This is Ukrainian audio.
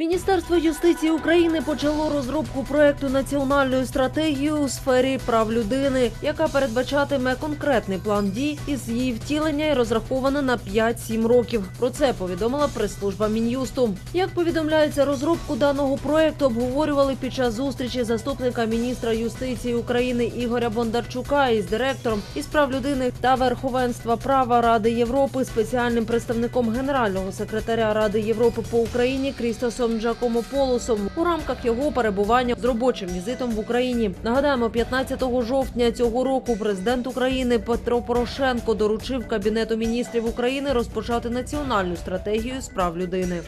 Міністерство юстиції України почало розробку проекту національної стратегії у сфері прав людини, яка передбачатиме конкретний план дій із її втілення і розрахована на 5-7 років. Про це повідомила прес-служба мін'юсту. Як повідомляється, розробку даного проекту обговорювали під час зустрічі заступника міністра юстиції України Ігоря Бондарчука із директором із прав людини та верховенства права Ради Європи, спеціальним представником генерального секретаря Ради Європи по Україні Крістосом Джакомополосом у рамках його перебування з робочим візитом в Україні. Нагадаємо, 15 жовтня цього року президент України Петро Порошенко доручив Кабінету міністрів України розпочати національну стратегію з прав людини.